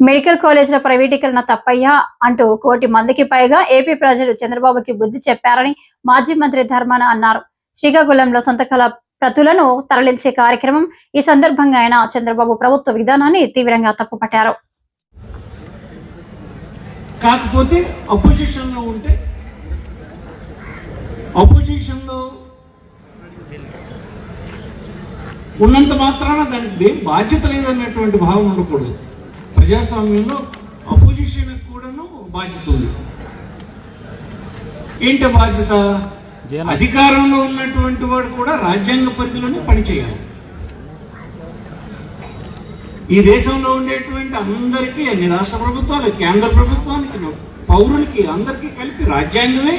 Medical కాలేజీల ప్రైవేటీకరణ తప్పయ్యా అంటూ కోటి మందికి పైగా ఏపీ ప్రజలు చంద్రబాబుకి బుద్ధి చెప్పారని మాజీ మంత్రి ధర్మాన అన్నారు. శ్రీకాకుళంలో సంతకాల ప్రతులను తరలించే కార్యక్రమం ఈ సందర్భంగా ఆయన చంద్రబాబు ప్రభుత్వ విధానాన్ని తీవ్రంగా తప్పుపట్టారు. కాకపోతే అపోజిషన్లో ఉంటే అపోజిషన్లో ఉన్నంత మాత్రాన దానికి బాధ్యత లేదన్నటువంటి భావం ఉండకూడదు. ప్రజాస్వామ్యంలో అపోజిషన్ కూడాను బాధ్యత ఉంది. ఏంటి బాధ్యత? అధికారంలో ఉన్నటువంటి వాడు కూడా రాజ్యాంగ పరిధిలోనే పనిచేయాలి. ఈ దేశంలో ఉండేటువంటి అందరికీ అన్ని రాష్ట్ర ప్రభుత్వాలు కేంద్ర ప్రభుత్వానికి పౌరులకి అందరికీ కలిపి రాజ్యాంగమే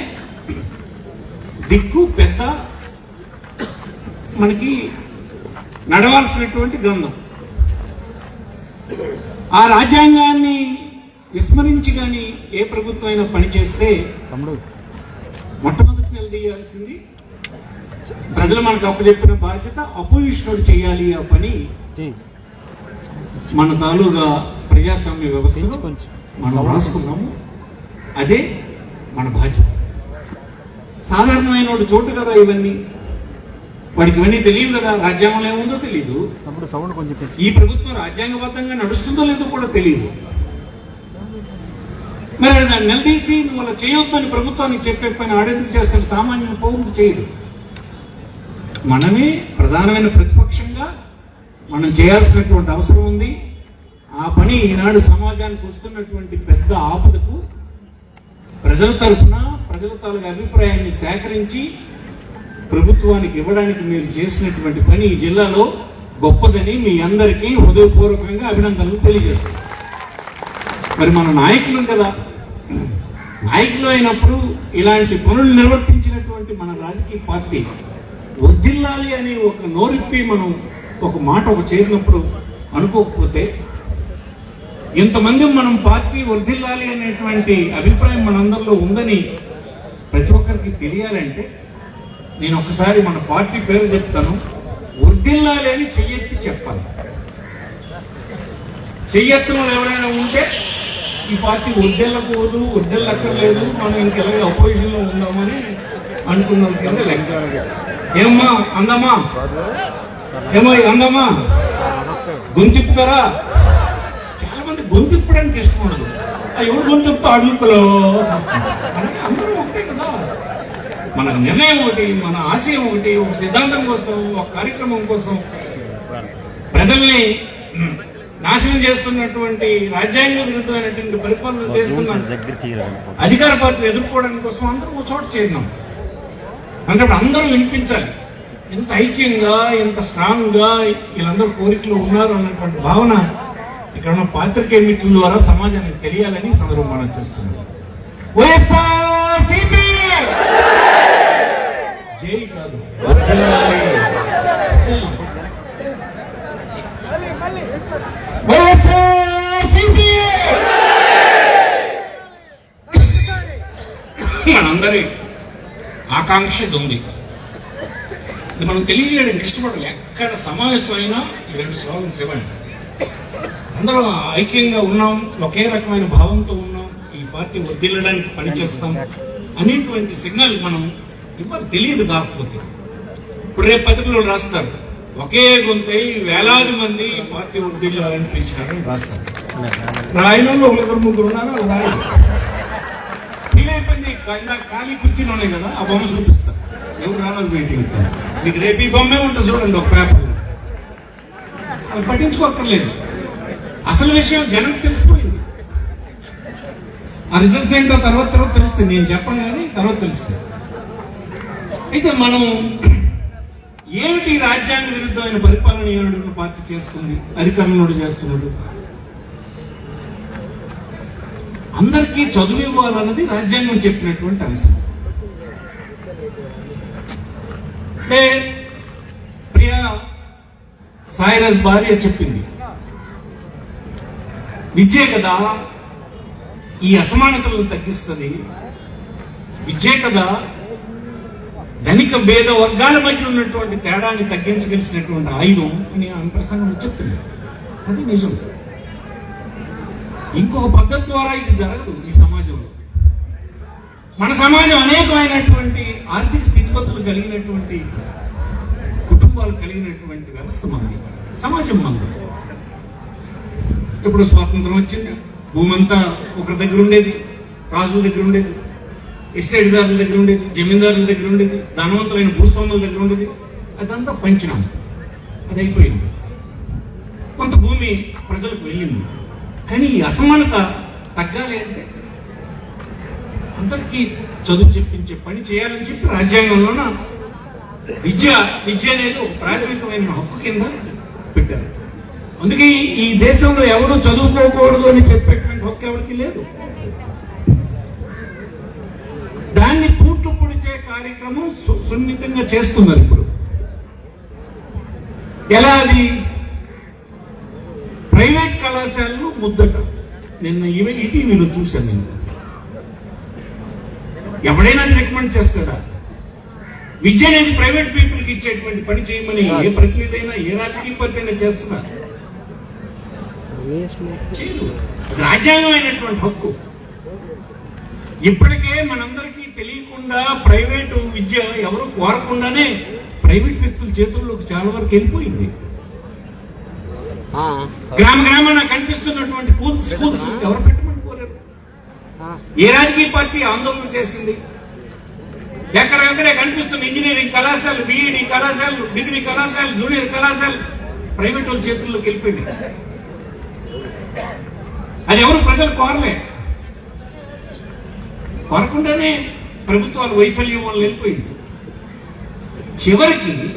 దిక్కు పెద్ద మనకి నడవాల్సినటువంటి గ్రంథం. ఆ రాజ్యాంగాన్ని విస్మరించి కానీ ఏ ప్రభుత్వం అయినా పనిచేస్తే మొట్టమొదటి నిలదీయాల్సింది ప్రజలు మనకు అప్పచెప్పిన బాధ్యత అపోజిషన్ చేయాలి ఆ పని మన తాలూగా ప్రజాస్వామ్య కొంచెం. మనం రాసుకున్నాము. అదే మన బాధ్యత. సాధారణమైన చోటు కదా ఇవన్నీ. వాడికి ఇవన్నీ తెలియదు కదా రాజ్యాంగంలో ఏముందో తెలియదు సౌండ్ కొంచెం ఈ ప్రభుత్వం రాజ్యాంగబద్ధంగా నడుస్తుందో లేదో కూడా తెలియదు మరి దాన్ని నిలదీసి నువ్వు అలా చేయొద్దని ప్రభుత్వానికి చెప్పే పని ఆడెందుకు చేస్తాడు? సామాన్య పౌరుడు చేయడు. మనమే ప్రధానమైన ప్రతిపక్షంగా మనం చేయాల్సినటువంటి అవసరం ఉంది. ఆ పని ఈనాడు సమాజానికి వస్తున్నటువంటి పెద్ద ఆపదకు ప్రజల తరఫున ప్రజల తాలూకు అభిప్రాయాన్ని సేకరించి ప్రభుత్వానికి ఇవ్వడానికి మీరు చేసినటువంటి పని ఈ జిల్లాలో గొప్పదని మీ అందరికీ హృదయపూర్వకంగా అభినందనలు తెలియజేస్తాను మరి మన నాయకులు కదా. నాయకులు అయినప్పుడు ఇలాంటి పనులు నిర్వర్తించినటువంటి మన రాజకీయ పార్టీ వర్ధిల్లాలి అని ఒక నోరిప్పి మనం ఒక మాట ఒక చేరినప్పుడు అనుకోకపోతే ఇంతమంది మనం పార్టీ వర్దిల్లాలి అనేటువంటి అభిప్రాయం మనందరిలో ఉందని ప్రతి ఒక్కరికి తెలియాలంటే నేను ఒకసారి మన పార్టీ పేరు చెప్తాను. వర్ధిల్లాలి అని చెయ్యెత్తి చెప్పాలి. చెయ్యెత్తలు ఎవరైనా ఉంటే ఈ పార్టీ వద్దెళ్ళకూడదు వద్దెళ్ళక్కర్లేదు మనం ఇంకెలాగే అపోజిషన్ ఉందామని ఉన్నామని అనుకున్నాం కింద లెక్క. ఏమ్మా అందమ్మా? ఏమో అందమ్మా? గొంతిప్పుతారా చాలా మంది గొంతిప్పడానికి ఇష్టం ఉండదు ఆ గొంతిప్పు అడుగులో అందరూ ఒకటే కదా. మన నిర్ణయం ఒకటి మన ఆశయం ఒకటి ఒక సిద్ధాంతం కోసం ఒక కార్యక్రమం కోసం ప్రజల్ని నాశనం చేస్తున్నటువంటి రాజ్యాంగ విరుద్ధమైనటువంటి పరిపాలన చేస్తున్న అధికార పార్టీలు ఎదుర్కోవడానికి కోసం అందరూ ఒక చోట చేద్దాం అంటే అందరూ వినిపించాలి. ఎంత ఐక్యంగా ఎంత స్ట్రాంగ్గా వీళ్ళందరూ కోరికలు ఉన్నారు అన్నటువంటి భావన ఇక్కడ ఉన్న పాత్రికేయ మిత్రుల ద్వారా సమాజానికి తెలియాలని సందర్భం మనం చేస్తున్నాం. వైఎస్ఆర్సీపీ! చేయి కాదు. మనందరి ఆకాంక్ష ఇది ఉంది ఇది మనం తెలియజేయడానికి ఇష్టపడాలి. ఎక్కడ సమావేశమైనా ఈ రెండు స్లోగన్స్ ఇవ్వండి. అందరం ఐక్యంగా ఉన్నాం ఒకే రకమైన భావంతో ఉన్నాం ఈ పార్టీ వదిలడానికి పనిచేస్తాం అనేటువంటి సిగ్నల్ మనం ఇవ్వాలి తెలియదు కాకపోతే. ఇప్పుడు రేపు పత్రికలు రాస్తారు. ఒకే గొంతై వేలాది మంది పార్టీ ఉద్యోగులు పిలిచారని రాస్తారు. రాయనంలో ఒకరు ముగ్గురు ఉన్నారు వాళ్ళు రాయరు ఖాళీ కుర్చీలు ఉన్నాయి కదా ఆ బొమ్మ చూపిస్తా. ఎవరు రావాలి మీటింగ్ మీకు రేపు ఈ బొమ్మే ఉంటుంది చూడండి ఒక పేపర్. అది పట్టించుకోక్కర్లేదు. అసలు విషయం జనం తెలిసిపోయింది. ఆ రిజల్ట్స్ ఏంటో తర్వాత తర్వాత తెలుస్తుంది. నేను చెప్పను కానీ తర్వాత తెలుస్తుంది. అయితే మనం ఏమిటి రాజ్యాంగ విరుద్ధమైన పరిపాలన పార్టీ చేస్తుంది అధికారంలో చేస్తున్నాడు? అందరికీ చదువు ఇవ్వాలన్నది రాజ్యాంగం చెప్పినటువంటి అంశం. అంటే ప్రియా సాయిరాజ్ భార్య చెప్పింది విద్యే కదా ఈ అసమానతలను తగ్గిస్తుంది. విద్యే కదా ధనిక భేద వర్గాల మధ్య ఉన్నటువంటి తేడాన్ని తగ్గించగలిసినటువంటి ఆయుధం అని అనుప్రసంగం ప్రసంగం అది నిజం. ఇంకొక పద్ధతి ద్వారా ఇది జరగదు ఈ సమాజంలో. మన సమాజం అనేకమైనటువంటి ఆర్థిక స్థితిగతులు కలిగినటువంటి కుటుంబాలు కలిగినటువంటి వ్యవస్థ మంది. సమాజం మంది. ఇప్పుడు స్వాతంత్రం వచ్చింది. భూమంతా ఒకరి దగ్గర ఉండేది రాజుల దగ్గర ఉండేది. ఎస్టేట్దారుల దగ్గర ఉండేది జమీందారుల దగ్గర ఉండేది ధనవంతులైన భూస్వాముల దగ్గర ఉండేది. అదంతా పంచినాం. అది అయిపోయింది కొంత భూమి ప్రజలకు వెళ్ళింది. కానీ ఈ అసమానత తగ్గాలి అంటే అందరికీ చదువు చెప్పించే పని చేయాలని చెప్పి రాజ్యాంగంలోన విద్య విద్య అనేది ఒక ప్రాథమికమైన హక్కు కింద పెట్టారు. అందుకే ఈ- ఈ దేశంలో ఎవరు చదువుకోకూడదు అని చెప్పేటువంటి హక్కు ఎవరికి లేదు. దాన్ని కూట్లు పొడిచే కార్యక్రమం సు- సున్నితంగా చేస్తున్నారు ఇప్పుడు. ఎలా అది ప్రైవేట్ కళాశాలలు ముద్దట. నిన్న ఇవి ఇటీవీలో చూశాను నేను. ఎవడైనా రికమెండ్ చేస్తాడా? విద్య అనేది ప్రైవేట్ పీపుల్కి ఇచ్చేటువంటి పని చేయమని ఏ ప్రతినిధి అయినా ఏ రాజకీయ పార్టీ అయినా చేస్తున్నా? రాజ్యాంగం అయినటువంటి హక్కు. ఇప్పటికే మనందరికీ తెలియకుండా ప్రైవేటు విద్య ఎవరు కోరకుండానే ప్రైవేట్ వ్యక్తుల చేతుల్లోకి చాలా వరకు వెళ్ళిపోయింది. గ్రామ గ్రామాన కనిపిస్తున్నటువంటి స్కూల్స్ ఎవరు పెట్టమని కోరారు? ఏ రాజకీయ పార్టీ ఆందోళన చేసింది? ఎక్కడెక్కడే కనిపిస్తున్న ఇంజనీరింగ్ కళాశాలలు బీఈడి కళాశాలలు డిగ్రీ కళాశాలలు జూనియర్ కళాశాలలు ప్రైవేట్ వాళ్ళ చేతుల్లోకి వెళ్ళిపోయినాయి. అది ఎవరు ప్రజలు కోరలే. కోరకుండానే ప్రభుత్వాలు వైఫల్యం వల్ల వెళ్ళిపోయింది. చివరికి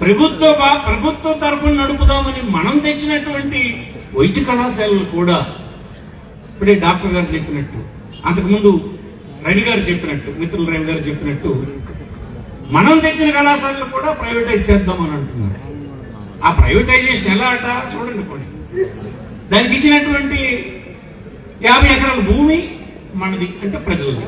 ప్రభుత్వ బా- ప్రభుత్వ తరఫున నడుపుదామని మనం తెచ్చినటువంటి వైద్య కళాశాలలు కూడా ఇప్పుడే డాక్టర్ గారు చెప్పినట్టు అంతకుముందు రవి గారు చెప్పినట్టు మిత్రులు రవి గారు చెప్పినట్టు మనం తెచ్చిన కళాశాలలు కూడా ప్రైవేటైజ్ చేద్దామని అంటున్నారు. ఆ ప్రైవేటైజేషన్ ఎలా అట? చూడండి పోనీ. దానికి ఇచ్చినటువంటి యాభై ఎకరాల భూమి మనది అంటే ప్రజలది.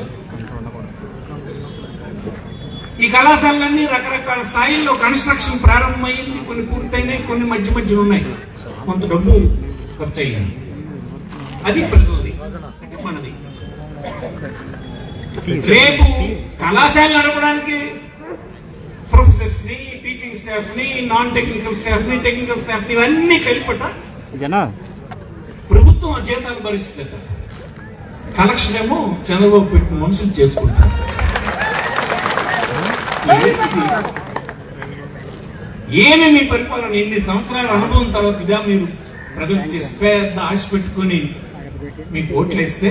ఈ కళాశాలలన్నీ రకరకాల స్థాయిల్లో కన్స్ట్రక్షన్ ప్రారంభమైంది. కొన్ని పూర్తయినాయి కొన్ని మధ్య మధ్య ఉన్నాయి. కొంత డబ్బు ఖర్చు అయ్యింది. అది ప్రజలది మనది రేపు కళాశాల నడపడానికి ప్రొఫెసర్స్ని టీచింగ్ స్టాఫ్ని నాన్ టెక్నికల్ స్టాఫ్ని టెక్నికల్ స్టాఫ్ని ఇవన్నీ కలిపట జనా? ప్రభుత్వం ఆ జీతాలు భరిస్తుంది. కలెక్షన్ ఏమో చంద్రబాబు పెట్టిన మనుషులు చేసుకుంటారు? ఏమి మీ పరిపాలన? ఎన్ని సంవత్సరాల అనుభవం తర్వాత ఇదా మీరు ప్రజలకు చేసి పెద్ద ఆశ పెట్టుకొని మీకు ఓట్లేస్తే?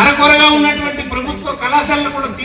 అరకొరగా ఉన్నటువంటి ప్రభుత్వ కళాశాలను కూడా తీసి